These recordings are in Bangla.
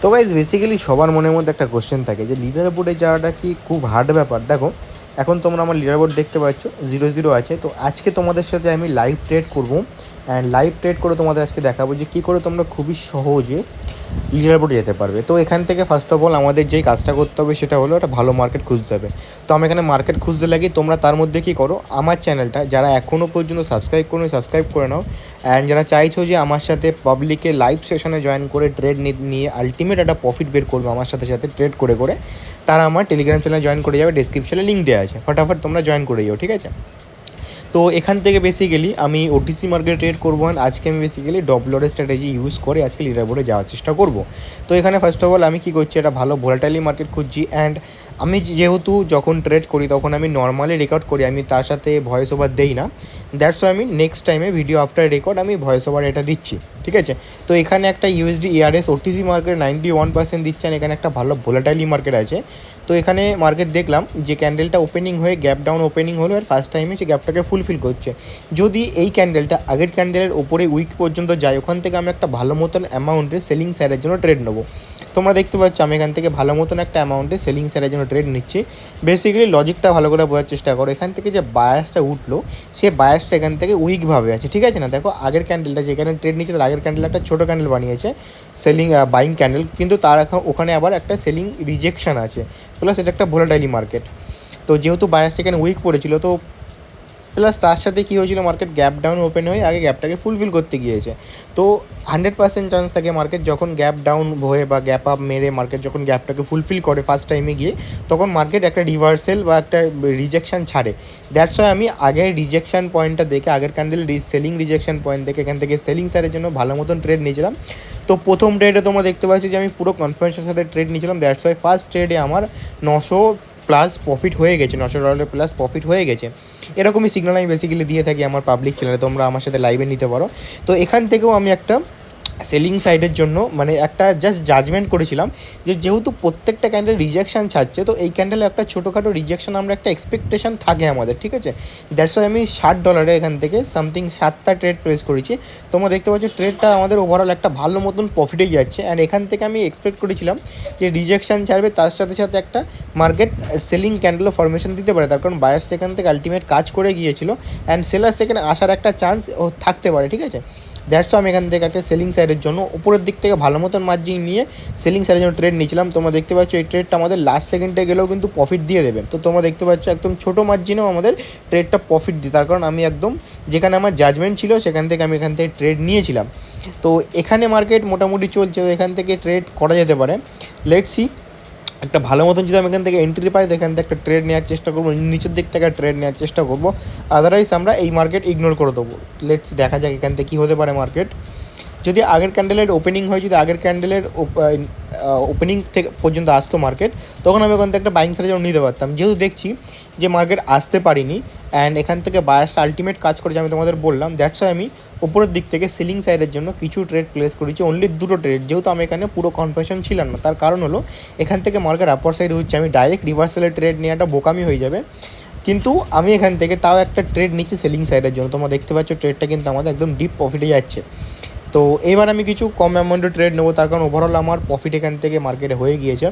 তো গাইজ বেসিক্যালি সবার মনের মধ্যে একটা কোশ্চেন থাকে যে লিডার বোর্ডে যাওয়াটা কি খুব হার্ড ব্যাপার? দেখো, এখন তোমরা আমার লিডার বোর্ড দেখতে পাচ্ছ জিরো জিরো আছে। তো আজকে তোমাদের সাথে আমি লাইভ ট্রেড করব। অ্যান্ড লাইভ ট্রেড করে তোমাদের আজকে দেখাবো যে কী করে তোমরা খুবই সহজে লিডার বোর্ডে যেতে পারবে। তো এখান থেকে ফার্স্ট অফ অল আমাদের যেই কাজটা করতে হবে সেটা হলো একটা ভালো মার্কেট খুঁজতে হবে। তো আমি এখানে মার্কেট খুঁজতে লাগি, তোমরা তার মধ্যে কী করো, আমার চ্যানেলটা যারা এখনও পর্যন্ত সাবস্ক্রাইব করো সাবস্ক্রাইব করে নাও। অ্যান্ড যারা চাইছো যে আমার সাথে পাবলিকে লাইভ সেশনে জয়েন করে ট্রেড নিয়ে আলটিমেট একটা প্রফিট বের করবে আমার সাথে সাথে ট্রেড করে করে, তারা আমার টেলিগ্রাম চ্যানেল জয়েন করে যাবে ডিসক্রিপশনে লিঙ্ক দেওয়া আছে। ফটাফট তোমরা জয়েন করে যাও, ঠিক আছে? তো এখান থেকে বেসিক্যালি আমি ওটিসি মার্কেট ট্রেড করব আজকে আমি বেসিক্যালি ডবলরের স্ট্র্যাটেজি ইউজ করে আজকে লিডার বোর্ডে যাওয়ার চেষ্টা করব। তো এখানে ফার্স্ট অফ অল আমি কি করছি এটা ভালো ভোলাটাইলি মার্কেট খুঁজছি অ্যান্ড আমি যেহেতু যখন ট্রেড করি তখন আমি নর্মালি রেকর্ড করি, আমি তার সাথে ভয়েস ওভার দেই না। দ্যাটস আমি নেক্সট টাইমে ভিডিও আফটার রেকর্ড আমি ভয়েস ওভার এটা দিচ্ছি, ঠিক আছে? তো এখানে একটা USD ARS OTC market ninety one percent দিচ্ছেন এখানে একটা ভালো ভোলাটাইলি মার্কেট আছে। তো এখানে মার্কেট দেখলাম যে ক্যান্ডেলটা ওপেনিং হয়ে গ্যাপ ডাউন ওপেনিং হলো আর ফার্স্ট টাইমে সে গ্যাপটাকে ফুলফিল করছে। যদি এই ক্যান্ডেলটা আগের ক্যান্ডেলের ওপরে উইক পর্যন্ত যায়, ওখান থেকে আমি একটা ভালো মতন অ্যামাউন্টের সেলিং স্যারের জন্য ট্রেড নেব। তোমরা দেখতে পাচ্ছ, আমি এখান থেকে ভালো মতন একটা অ্যামাউন্টে সেলিং স্যারের জন্য ট্রেড নিচ্ছি। বেসিক্যালি লজিকটা ভালো করে বোঝার চেষ্টা করো। এখান থেকে যে বায়াসটা উঠল, সে বায়াসটা এখান থেকে উইকভাবে আছে, ঠিক আছে না? দেখো, আগের ক্যান্ডেলটা যেখানে ট্রেড নিচ্ছে, তার আগের ক্যান্ডেল একটা ছোটো ক্যান্ডেল বানিয়েছে সেলিং বাইং ক্যান্ডেল কিন্তু তার এখন ওখানে আবার একটা সেলিং রিজেকশন আছে। প্লাস এটা একটা ভোলাটাইলি মার্কেট তো যেহেতু বায়াস সেখানে উইক পড়েছিল, তো প্লাস তার সাথে কী হয়েছিল মার্কেট গ্যাপ ডাউন ওপেন হয়ে আগে গ্যাপটাকে ফুলফিল করতে গিয়েছে। তো হান্ড্রেড পার্সেন্ট চান্স থাকে মার্কেট যখন গ্যাপ ডাউন হয়ে বা গ্যাপ আপ মেরে মার্কেট যখন গ্যাপটাকে ফুলফিল করে ফার্স্ট টাইমে গিয়ে, তখন মার্কেট একটা রিভার্সেল বা একটা রিজেকশান ছাড়ে। দ্যাটস ওয়াই আমি আগের রিজেকশন পয়েন্টটা দেখে, আগের ক্যান্ডেল সেলিং রিজেকশন পয়েন্ট দেখে এখান থেকে সেলিং স্যারের জন্য ভালো মতন ট্রেড নিয়েছিলাম। তো প্রথম ট্রেডে তোমরা দেখতে পাচ্ছি যে আমি পুরো কনফিডেন্সের সাথে ট্রেড নিয়েছিলাম। দ্যাটস ওয়াই ফার্স্ট ট্রেডে আমার নশো প্লাস প্রফিট হয়ে গেছে, নশো ডলারের প্লাস প্রফিট হয়ে গেছে। এরকমই সিগনাল আমি বেসিক্যালি দিয়ে থাকি আমার পাবলিক চ্যানেলে তোমরা আমার সাথে লাইভে নিতে পারো। তো এখান থেকেও আমি একটা সেলিং সাইডের জন্য মানে একটা জাস্ট জাজমেন্ট করেছিলাম যে যেহেতু প্রত্যেকটা ক্যান্ডেল রিজেকশন ছাড়ছে, তো এই ক্যান্ডেলে একটা ছোটোখাটো রিজেকশান আমরা একটা এক্সপেকটেশন থাকে আমাদের, ঠিক আছে? দ্যাটস আমি ষাট ডলারে এখান থেকে সামথিং সাতটা ট্রেড প্লেস করেছি। তোমরা দেখতে পাচ্ছ ট্রেডটা আমাদের ওভারঅল একটা ভালো মতন প্রফিটে যাচ্ছে। অ্যান্ড এখান থেকে আমি এক্সপেক্ট করেছিলাম যে রিজেকশন ছাড়বে, তার সাথে সাথে একটা মার্কেট সেলিং ক্যান্ডেলও ফরমেশন দিতে পারে। তার কারণ বায়ার্স সেখান থেকে আলটিমেট কাজ করে গিয়েছিল। অ্যান্ড সেলার সেখানে আসার একটা চান্স থাকতে পারে, ঠিক আছে? দ্যাটস আমি এখান থেকে একটা সেলিং সাইডের জন্য উপরের দিক থেকে ভালো মতন মার্জিন নিয়ে সেলিং সাইডের জন্য ট্রেড নিয়েছিলাম। তোমরা দেখতে পাচ্ছ এই ট্রেডটা আমাদের লাস্ট সেকেন্ডে গেলেও কিন্তু প্রফিট দিয়ে দেবে। তো তোমরা দেখতে পাচ্ছ একদম ছোটো মার্জিনেও আমাদের ট্রেডটা প্রফিট দিই তার কারণ আমি একদম যেখানে আমার জাজমেন্ট ছিল সেখান থেকে আমি এখান থেকে ট্রেড নিয়েছিলাম। তো এখানে মার্কেট মোটামুটি চলছে। তো এখান থেকে ট্রেড করা যেতে পারে। লেট সি একটা ভালো মতন যদি আমি এখান থেকে এন্ট্রি পাই এখান থেকে একটা ট্রেড নেওয়ার চেষ্টা করব, নিচের দিক থেকে ট্রেড নেওয়ার চেষ্টা করব। আদারওয়াইজ আমরা এই মার্কেট ইগনোর করে দেবো। লেটস দেখা যাক এখান থেকে কী হতে পারে মার্কেট যদি আগের ক্যান্ডেলের ওপেনিং হয়, যদি আগের ক্যান্ডেলের ওপেনিং থেকে পর্যন্ত আসতো মার্কেট তখন আমি ওখান থেকে একটা বাইং সাইড যেমন নিতে পারতাম। যেহেতু দেখছি যে মার্কেট আসতে পারিনি অ্যান্ড এখান থেকে বায়াসটা আলটিমেট কাজ করেছে, আমি তোমাদের বললাম। দ্যাটস ওয়াই আমি ওপরের দিক থেকে সিলিং সাইডের জন্য কিছু ট্রেড প্লেস করেছি অনলি দুটো ট্রেড যেহেতু আমি এখানে পুরো কনফেশন ছিলাম না, তার কারণ হলো এখান থেকে মার্কেট আপার সাইড হচ্ছে, আমি ডাইরেক্ট রিভার্সালের ট্রেড নেওয়াটা বোকামি হয়ে যাবে। কিন্তু আমি এখান থেকে তাও একটা ট্রেড নিচ্ছি সেলিং সাইডের জন্য। তোমরা দেখতে পাচ্ছ ট্রেডটা কিন্তু আমাদের একদম ডিপ প্রফিটে যাচ্ছে। তো এবার আমি কিছু কম অ্যামাউন্টের ট্রেড নেব, তার কারণ ওভারঅল আমার প্রফিট এখান থেকে মার্কেটে হয়ে গিয়েছে।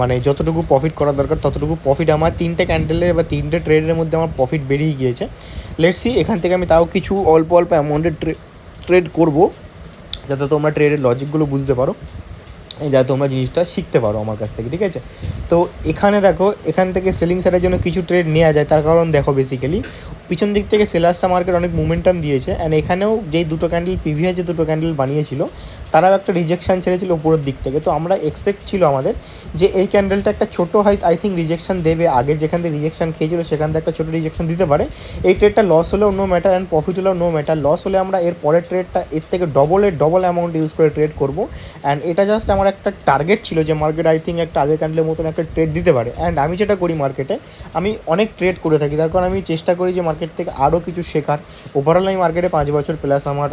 মানে যতটুকু প্রফিট করা দরকার, ততটুকু প্রফিট আমার তিনটে ক্যান্ডেলের বা তিনটে ট্রেডের মধ্যে আমার প্রফিট বেরিয়ে গিয়েছে। লেটসি এখান থেকে আমি তাও কিছু অল্প অল্প অ্যামাউন্টের ট্রেড করব, যাতে তোমরা ট্রেডের লজিকগুলো বুঝতে পারো, যাতে তোমরা জিনিসটা শিখতে পারো আমার কাছ থেকে, ঠিক আছে? তো এখানে দেখো, এখান থেকে সেলিং সাইডের জন্য কিছু ট্রেড নেওয়া যায়, তার কারণ দেখো বেসিক্যালি পিছন দিক থেকে সেলার্সটা মার্কেট অনেক মুমেন্টাম দিয়েছে। অ্যান্ড এখানেও যেই দুটো ক্যান্ডেল প্রিভিয়াস যে দুটো ক্যান্ডেল বানিয়েছিল, তারাও একটা রিজেকশান ছেড়েছিল উপরের দিক থেকে। তো আমরা এক্সপেক্ট ছিল আমাদের যে এই ক্যান্ডেলটা একটা ছোটো হয় আই থিঙ্ক রিজেকশান দেবে। আগে যেখান থেকে রিজেকশান খেয়েছিল, সেখান থেকে একটা ছোটো রিজেকশান দিতে পারে। এই ট্রেডটা লস হলেও নো ম্যাটার অ্যান্ড প্রফিট হলেও নো ম্যাটার লস হলে আমরা এর পরের ট্রেডটা এর থেকে ডবলের ডবল অ্যামাউন্ট ইউজ করে ট্রেড করব। অ্যান্ড এটা জাস্ট আমার একটা টার্গেট ছিল যে মার্কেট আই থিঙ্ক একটা আগে ক্যান্ডেলের মতন একটা ট্রেড দিতে পারে। অ্যান্ড আমি যেটা করি মার্কেটে আমি অনেক ট্রেড করে থাকি। তার কারণ আমি চেষ্টা করি যে মার্কেট মার্কেট থেকে আরও কিছু শেখার। ওভারঅল আমি মার্কেটে পাঁচ বছর প্লাস আমার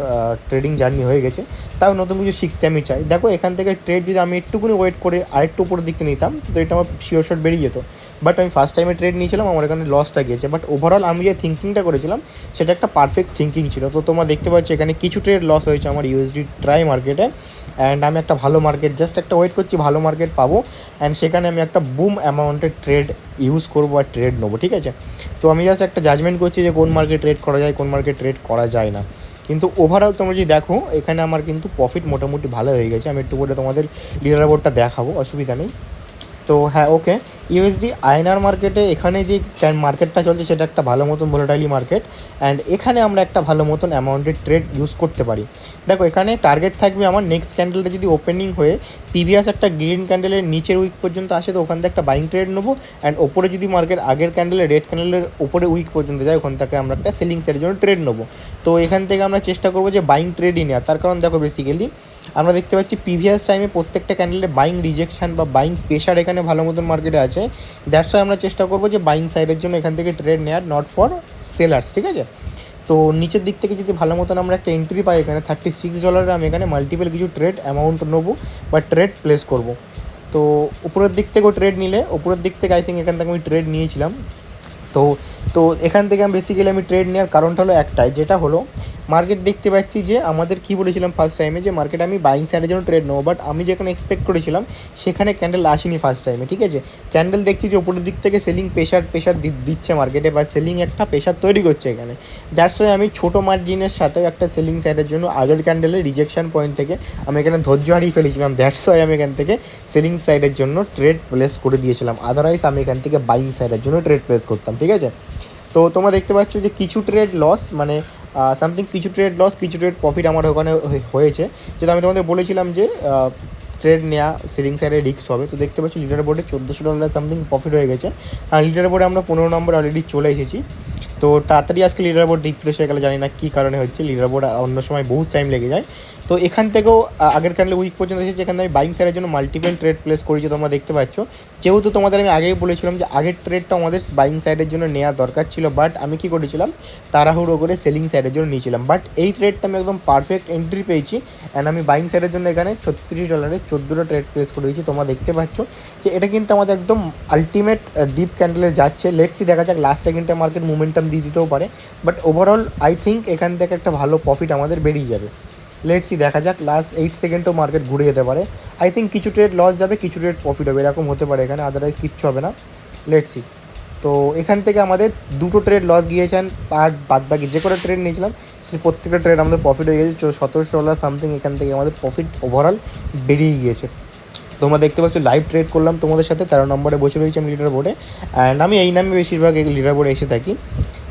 ট্রেডিং জার্নি হয়ে গেছে। তাও নতুন কিছু শিখতে আমি চাই। দেখো, এখান থেকে ট্রেড যদি আমি একটুকুনি ওয়েট করে আরেকটু উপরের দিকে নিতাম, তো এটা আমার শিওর শট বেরিয়ে যেত। বাট আমি ফার্স্ট টাইমে ট্রেড নিয়েছিলাম, আমার এখানে লসটা গিয়েছে। বাট ওভারঅল আমি যে থিঙ্কিংটা করেছিলাম, সেটা একটা পারফেক্ট থিঙ্কিং ছিল। তো তোমরা দেখতে পাচ্ছ, এখানে কিছু ট্রেড লস হয়েছে আমার ইউএসডি ট্রাই মার্কেটে অ্যান্ড আমি একটা ভালো মার্কেট জাস্ট একটা ওয়েট করছি, ভালো মার্কেট পাবো। অ্যান্ড সেখানে আমি একটা বুম অ্যামাউন্টের ট্রেড ইউজ করব আর ট্রেড নেব, ঠিক আছে? তো আমি জাস্ট একটা জাজমেন্ট করছি যে কোন মার্কেট ট্রেড করা যায়, কোন মার্কেট ট্রেড করা যায় না। কিন্তু ওভারঅল তোমরা যদি দেখো, এখানে আমার কিন্তু প্রফিট মোটামুটি ভালো হয়ে গেছে। আমি একটু করে তোমাদের লিডার বোর্ডটা দেখাবো, অসুবিধা নেই। তো হ্যাঁ ওকে ইউএসডি আয়নার মার্কেটে এখানে যে মার্কেটটা চলছে সেটা একটা ভালো মতন ভোলাটাইলি মার্কেট অ্যান্ড এখানে আমরা একটা ভালো মতন অ্যামাউন্টের ট্রেড ইউজ করতে পারি। দেখো, এখানে টার্গেট থাকবে আমার নেক্সট ক্যান্ডেলটা যদি ওপেনিং হয়ে প্রিভিয়াস একটা গ্রিন ক্যান্ডেলের নিচের উইক পর্যন্ত আসে, তো ওখান থেকে একটা বাইং ট্রেড নেব অ্যান্ড ওপরে যদি মার্কেট আগের ক্যান্ডেলে রেড ক্যান্ডেলের ওপরে উইক পর্যন্ত যায়, ওখান থেকে আমরা একটা সেলিং সেটের জন্য ট্রেড নেব। তো এখান থেকে আমরা চেষ্টা করব যে বাইং ট্রেডই নেওয়া তার কারণ দেখো বেসিক্যালি আমরা দেখতে পাচ্ছি প্রিভিয়াস টাইমে প্রত্যেকটা ক্যান্ডেলে বাইং রিজেকশান বা বাইং প্রেশার এখানে ভালো মতন মার্কেটে আছে। দ্যাটস ওয়াই আমরা চেষ্টা করব যে বাইং সাইডের জন্য এখান থেকে ট্রেড নেওয়ার নট ফর সেলার্স ঠিক আছে? তো নিচের দিক থেকে যদি ভালো মতন আমরা একটা এন্ট্রি পাই এখানে থার্টি সিক্স ডলারে আমি এখানে মাল্টিপল কিছু ট্রেড অ্যামাউন্ট নেব বা ট্রেড প্লেস করব। তো উপরের দিক থেকেও ট্রেড নিলে, উপরের দিক থেকে আই থিঙ্ক এখান থেকে আমি ট্রেড নিয়েছিলাম। তো তো এখান থেকে আমি বেসিক্যালি আমি ট্রেড নেওয়ার কারণটা হলো একটাই, যেটা হলো মার্কেট দেখতে পাচ্ছি যে আমাদের কী বলেছিলাম ফার্স্ট টাইমে যে মার্কেট আমি বাইং সাইডের জন্য ট্রেড নেব বাট আমি যেখানে এক্সপেক্ট করেছিলাম সেখানে ক্যান্ডেল আসেনি ফার্স্ট টাইমে ঠিক আছে? ক্যান্ডেল দেখছি যে উপরের দিক থেকে সেলিং প্রেশার প্রেশার দিচ্ছে মার্কেটে বা সেলিং একটা প্রেশার তৈরি করছে এখানে। দ্যাটস ওয়াই আমি ছোটো মার্জিনের সাথে একটা সেলিং সাইডের জন্য আগের ক্যান্ডেলের রিজেকশন পয়েন্ট থেকে আমি এখানে ধৈর্য হারিয়ে ফেলেছিলাম। দ্যাটস ওয়াই আমি এখান থেকে সেলিং সাইডের জন্য ট্রেড প্লেস করে দিয়েছিলাম। আদারওয়াইজ আমি এখান থেকে বাইং সাইডের জন্য ট্রেড প্লেস করতাম, ঠিক আছে? তো তোমরা দেখতে পাচ্ছ যে কিছু ট্রেড লস মানে সামথিং কিছু ট্রেড লস কিছু ট্রেড প্রফিট আমার ওখানে হয়েছে। যেটা আমি তোমাদের বলেছিলাম যে ট্রেড নেওয়া সিলিং সাইডে রিক্স হবে। তো দেখতে পাচ্ছি লিটার বোর্ডে চোদ্দোশো ডলার সামথিং প্রফিট হয়ে গেছে। আর লিটার বোর্ডে আমরা পনেরো নম্বর অলরেডি চলে এসেছি। তো তাড়াতাড়ি আজকে লিডার বোর্ড রিফ্রেশ হয়ে গেলে, জানি না কী কারণে হচ্ছে। লিডার বোর্ড অন্য সময় বহুত টাইম লেগে যায়। তো এখান থেকেও আগের ক্যান্ডেল উইক পর্যন্ত এসেছে এখানে আমি বাইং সাইডের জন্য মাল্টিপল ট্রেড প্লেস করেছি, তোমরা দেখতে পাচ্ছ। যেহেতু তোমাদের আমি আগেই বলেছিলাম যে আগের ট্রেডটা আমাদের বাইং সাইডের জন্য নেওয়া দরকার ছিল বাট আমি কি করেছিলাম? তাড়াহুড়ো করে সেলিং সাইডের জন্য নিয়েছিলাম। বাট এই ট্রেডটা আমি একদম পারফেক্ট এন্ট্রি পেয়েছি অ্যান্ড আমি বাইং সাইডের জন্য এখানে ছত্রিশ ডলারে চোদ্দোটা ট্রেড প্লেস করে দিয়েছি, তোমরা দেখতে পাচ্ছ যে এটা কিন্তু আমাদের একদম আলটিমেট ডিপ ক্যান্ডেলে যাচ্ছে। লেটসি দেখা যাক লাস্ট সেকেন্ডে মার্কেট মুভমেন্টাম দিয়ে দিতেও পারে। বাট ওভারঅল আই থিঙ্ক এখান থেকে একটা ভালো প্রফিট আমাদের বেরিয়ে যাবে। লেটসি দেখা যাক লাস্ট এইট সেকেন্ডও মার্কেট ঘুরে যেতে পারে। আই থিঙ্ক কিছু ট্রেড লস যাবে, কিছু ট্রেড প্রফিট হবে, এরকম হতে পারে এখানে আদারওয়াইজ কিচ্ছু হবে না। লেটসি তো এখান থেকে আমাদের দুটো ট্রেড লস গিয়েছেন, আর বাদ বাকি যে কোনো ট্রেড নিয়েছিলাম সে প্রত্যেকটা ট্রেড আমাদের প্রফিট হয়ে গেছে সতেরোশো ডলার সামথিং এখান থেকে আমাদের প্রফিট ওভারঅল বেরিয়ে গিয়েছে। তোমরা দেখতে পাচ্ছ লাইভ ট্রেড করলাম তোমাদের সাথে, তেরো নম্বরে বসে রয়েছে আমি লিডার বোর্ডে অ্যান্ড আমি এই নামে বেশিরভাগ লিডার বোর্ডে এসে থাকি।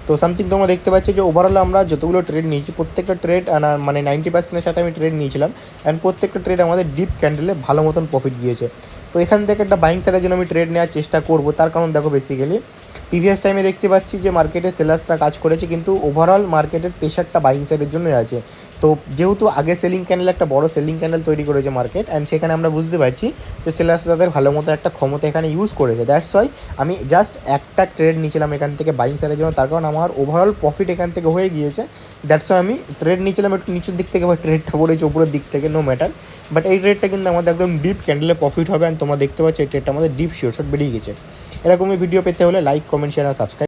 তো সামথিং তোমরা দেখতে পাচ্ছ যে ওভারঅল আমরা যতগুলো ট্রেড নিয়েছি, প্রত্যেকটা ট্রেড মানে নাইনটি পার্সেন্টের সাথে আমি ট্রেড নিয়েছিলাম অ্যান্ড প্রত্যেকটা ট্রেড আমাদের ডিপ ক্যান্ডেলে ভালো মতন প্রফিট দিয়েছে। তো এখান থেকে একটা বাইং সাইডের জন্য আমি ট্রেড নেওয়ার চেষ্টা করব, তার কারণ দেখো বেসিক্যালি প্রিভিয়াস টাইমে দেখতে পাচ্ছি যে মার্কেটে সেলার্সরা কাজ করেছে, কিন্তু ওভারঅল মার্কেটের প্রেশারটা বাইং সাইডের জন্যই আছে। তো যেহেতু আগে সেলিং ক্যান্ডেল একটা বড় সেলিং ক্যান্ডেল তৈরি করেছে মার্কেট অ্যান্ড সেখানে আমরা বুঝতে পারছি যে সেলার্স তাদের ভালো মতো একটা ক্ষমতা এখানে ইউজ করেছে। দ্যাটস ওয়াই আমি জাস্ট একটা ট্রেড নিয়েছিলাম এখান থেকে বাইং সাইডের জন্য। তার কারণ আমার ওভারঅল প্রফিট এখান থেকে হয়ে গিয়েছে। দ্যাটস ওয়াই আমি ট্রেড নিয়েছিলাম একটু নিচের দিক থেকে বা ট্রেডটা পড়েছে উপরের দিক থেকে নো ম্যাটার বাট এই ট্রেডটা কিন্তু আমাদের একদম ডিপ ক্যান্ডেলে প্রফিট হবে অ্যান্ড তোমরা দেখতে পাচ্ছ এই ট্রেডটা আমাদের ডিপ শিওর শট বেরিয়ে গেছে। এরকমই ভিডিও পেতে হলে লাইক কমেন্ট শেয়ার আর সাবস্ক্রাইব